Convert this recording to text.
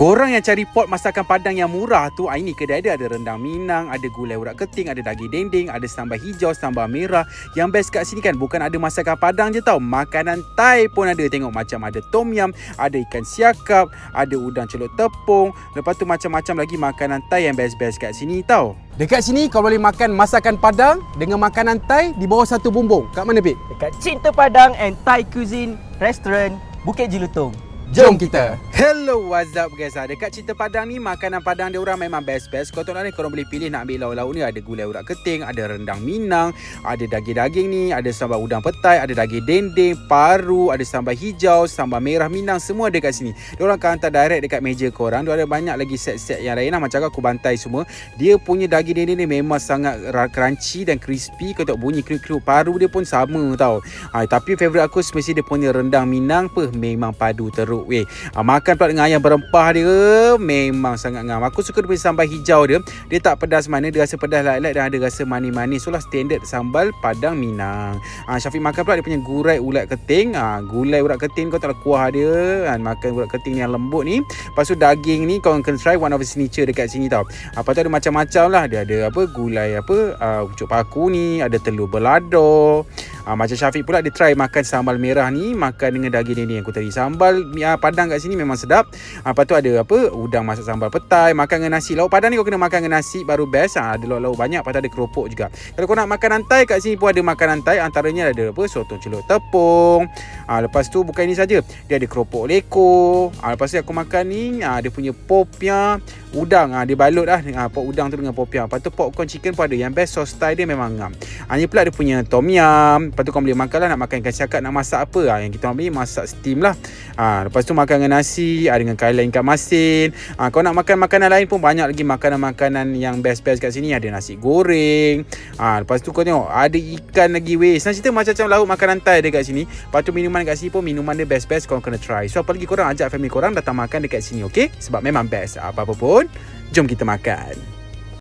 Korang yang cari pot masakan Padang yang murah tu, ah, ini kedai dia ada rendang Minang, ada gulai urat keting, ada daging dendeng, ada sambal hijau, sambal merah. Yang best kat sini kan bukan ada masakan Padang je tau, makanan Thai pun ada. Tengok macam ada tom yum, ada ikan siakap, ada udang celup tepung. Lepas tu macam-macam lagi makanan Thai yang best-best kat sini tau. Dekat sini kau boleh makan masakan Padang dengan makanan Thai di bawah satu bumbung. Kat mana, Pik? Dekat Cinta Padang and Thai Cuisine Restaurant Bukit Jelutong. Jom kita. Hello, what's up guys? Ha, dekat Cinta Padang ni, makanan Padang dia orang memang best-best. Kau tahu ni, korang boleh pilih nak ambil lauk-lauk ni. Ada gulai urat keting, ada rendang minang, ada daging-daging ni, ada sambal udang petai, ada daging dendeng, paru, ada sambal hijau, sambal merah minang, semua ada kat sini. Dia orang akan hantar direct dekat meja korang. Dia ada banyak lagi set-set yang lain lah. Macam aku bantai semua. Dia punya daging dendeng ni memang sangat crunchy dan crispy. Kau tahu bunyi kriuk-kriuk paru dia pun sama tau. Ha, tapi favourite aku mesti dia punya rendang minang apa memang padu teruk teruk weh. Ha, makan pula dengan ayam berempah dia memang sangat ngam. Aku suka dia punya sambal hijau dia. Dia tak pedas mana, dia rasa pedas light-light dan ada rasa manis-manis. So lah standard sambal Padang Minang. Ha, Syafiq makan pula dia punya gulai ulat keting. Ha, gulai ulat keting kau tak kuah dia. Ha, makan ulat keting yang lembut ni. Lepas tu daging ni kau akan try one of the signature dekat sini tau. Lepas tu ada macam-macam lah. Dia ada apa gulai apa uh, ucuk paku ni. Ada telur belado. Ha, macam Syafiq pula dia try makan sambal merah ni makan dengan daging ni yang aku tadi. Sambal uh, padang kat sini memang sedap. Ha, lepas tu ada apa udang masak sambal petai, makan dengan nasi. Lauk padang ni kau kena makan dengan nasi baru best. Ha, ada lauk-lauk banyak, lepas tu ada keropok juga. Kalau kau nak makan Thai kat sini pun ada makanan Thai antaranya ada apa sotong celup tepung. Ha, lepas tu bukan ini saja. Dia ada keropok leko. Ha, lepas tu aku makan ni ha, dia punya popnya udang ha, dia balut lah ha, pop udang tu dengan popiah lepas tu popcorn chicken pun ada yang best sauce Thai dia memang ngam ha, ni pula dia punya tom yum lepas tu kau boleh makan lah nak makan ikan siakap nak masak apa? Ha, yang kita ambil masak steam lah. Ha, lepas tu makan dengan nasi ha, dengan kailan ikan masin. Ha, kau nak makan makanan lain pun banyak lagi makanan-makanan yang best-best kat sini. Ada nasi goreng. Ha, lepas tu kau tengok ada ikan lagi weh. Senang cerita macam-macam lauk makanan Thai dekat sini. Lepas tu minuman kat sini pun minuman dia best-best kau kena try. So apa lagi korang? Ajak family korang datang makan dekat sini okay? sebab memang best. Apa-apa pun jom kita makan.